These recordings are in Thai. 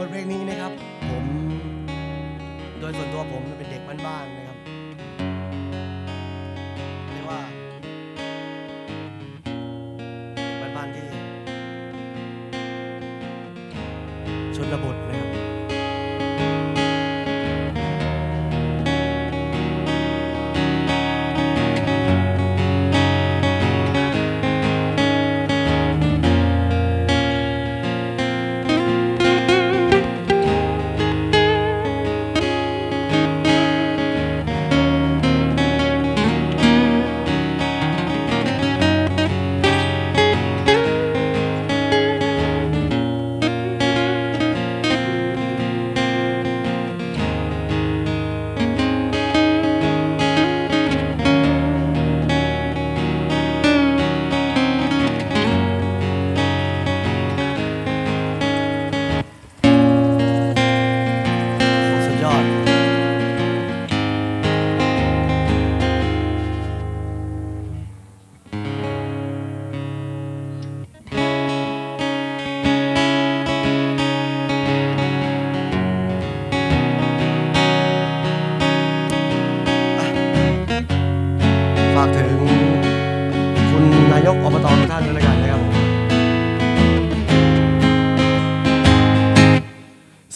บทเพลงนี้นะครับ ผม โดยส่วนตัวผมเป็นเด็กบ้านๆนะครับ เรียกว่าบ้านๆที่ชนบท ฝากถึงคุณนายกอบตทุกท่านด้วยแล้วกันนะครับผม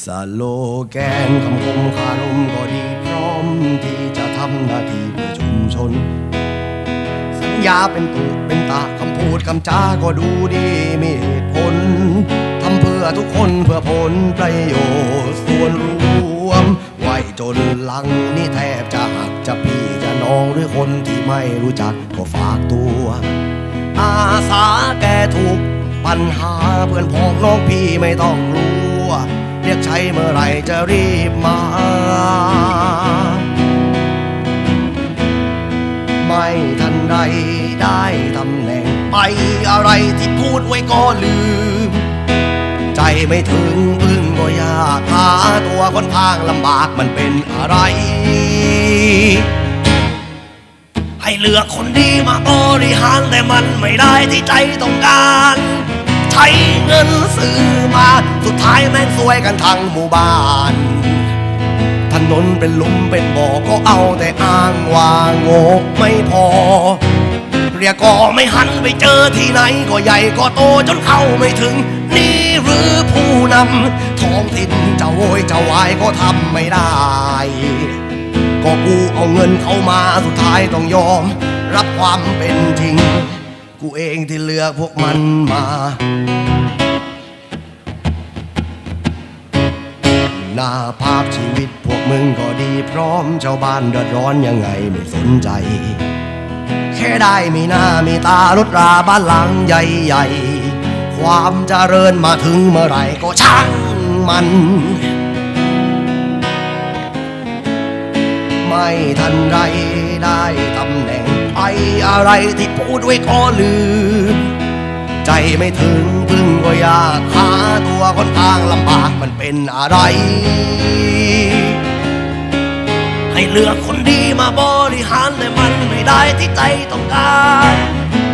สโลแกนคำคมคารมก็ดีพร้อมที่จะทำหน้าที่เพื่อชุมชน สัญญาเป็นตุเป็นตาคำพูดคำจาก็ดูดีมีเหตุผลทำเพื่อทุกคนเพื่อผลประโยชน์ส่วนรวม จนหลังนี่แทบจะหักจะพี่จะน้องหรือคนที่ไม่รู้จักก็ฝากตัว อาสาแก้ทุกปัญหาเพื่อนพ้องน้องพี่ไม่ต้องกลัว เรียกใช้เมื่อไรจะรีบมา ไม่ทันใดได้ตำแหน่งไปอะไรที่พูดไว้ก็ลืม ไม่ถึงพึ่งก็ยากหาตัวคนข้างลำบากมันเป็นอะไร ให้เลือกคนดีมาบริหารแต่มันไม่ได้ที่ใจต้องการ ใช้เงินซื้อมา สุดท้ายแม่งซวยกันทั้งหมู่บ้านถนนเป็นลุมเป็นบ่อก็เอาแต่อ้างว่างกไม่พอ เรียกก็ไม่หันไปเจอที่ไหน ก็ใหญ่ก็โตจนเข้าไม่ถึง นี่หรือผู้นำท้องถิ่นจะโวยจะวายก็ทำไม่ได้ ก็กูเอาเงินเข้ามาสุดท้ายต้องยอม รับความเป็นจริง กูเองที่เลือกพวกมันมาหน้าภาพชีวิตพวกมึงก็ดีพร้อมชาวบ้านเดือดร้อนยังไงไม่สนใจ ค่ได้มีหน้ามีตารถราบ้านหลังใหญ่ๆ ความเจริญมาถึงเมื่อไรก็ช่างมัน ไม่ทันไรได้ตำแหน่งไปอะไรที่พูดไว้ก็ลืม ใจไม่ถึงพึ่งก็อยากหาตัวค่อนข้างลำบากมันเป็นอะไร ให้เลือกคนดีมาบริหารแต่มันไม่ได้ที่ใจต้องการ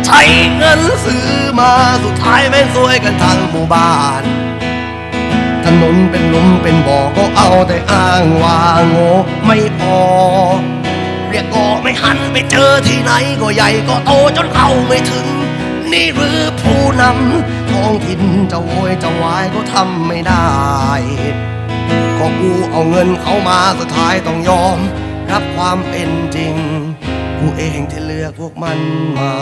ใช้เงินซื้อมาสุดท้ายแม่งซวยกันทั้งหมู่บ้านถนนเป็นหลุมเป็นบ่อก็เอาแต่อ้างว่าโง่ไม่พอ เรียกก็ไม่หันไปเจอที่ไหนก็ใหญ่ก็โตจนเข้าไม่ถึง นี่หรือผู้นำท้องถิ่นจะโวยจะวายก็ทำไม่ได้ ก็กูเอาเงินเขามาสุดท้ายต้องยอม รับความเป็นจริง กูเองที่เลือกพวกมันมา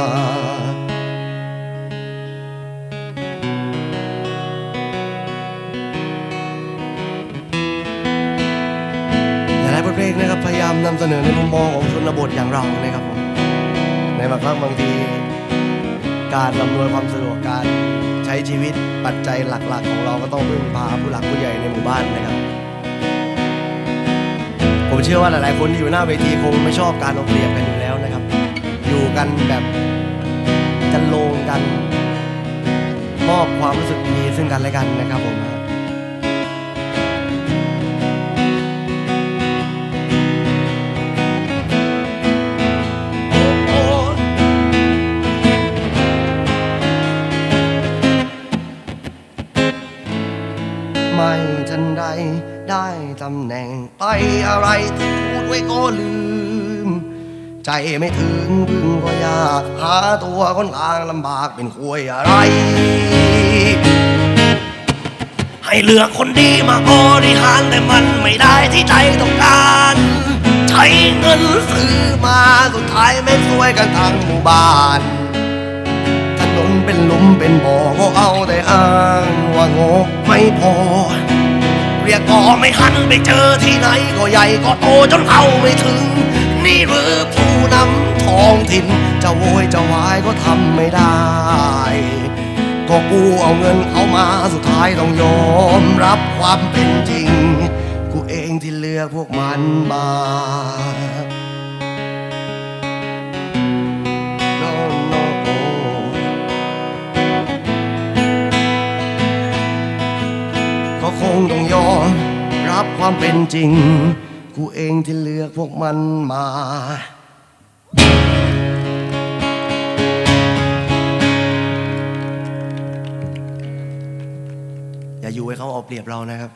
หลายบทเพลงนะครับพยายามนำเสนอในมุมมองของชนบทอย่างเรานะครับผมในบางครั้งบางที การอำนวยความสะดวกการ ช้ชีวิตปัจจัยหลักๆ ของเราก็ต้องพึ่งพาผู้หลักผู้ใหญ่ในหมู่บ้านนะครับ ผมเชื่อว่าหลายๆ คนที่อยู่หน้าเวทีคงไม่ชอบการเอาเปรียบกันอยู่แล้วนะครับ อยู่กันแบบจันโลงกันมอบความรู้สึกดีซึ่งกันและกันนะครับผม อะไรที่พูดไว้ก็ลืม ใจไม่ถึงพึ่งก็ยาก หาตัวคนกลางลำบากเป็นคุยอะไร ให้เลือกคนดีมาบริหารแต่มันไม่ได้ที่ใจต้องการ ใช้เงินซื้อมาสุดท้ายไม่สวยกันทั้งหมู่บ้านถนนเป็นลุมเป็นบ่อก็เอาแต่อ้างว่าโง่ไม่พอ เรียกก็ไม่หันไปเจอที่ไหนก็ใหญ่ก็โตจนเข้าไม่ถึง นี่หรือผู้นำท้องถิ่นจะโวยจะวายก็ทำไม่ได้ ก็กูเอาเงินเอามาสุดท้ายต้องยอมรับความเป็นจริง กูเองที่เลือกพวกมันมา ความเป็นจริง กูเองที่เลือกพวกมันมาอย่าอยู่ให้เขาเอาเปรียบเรานะครับ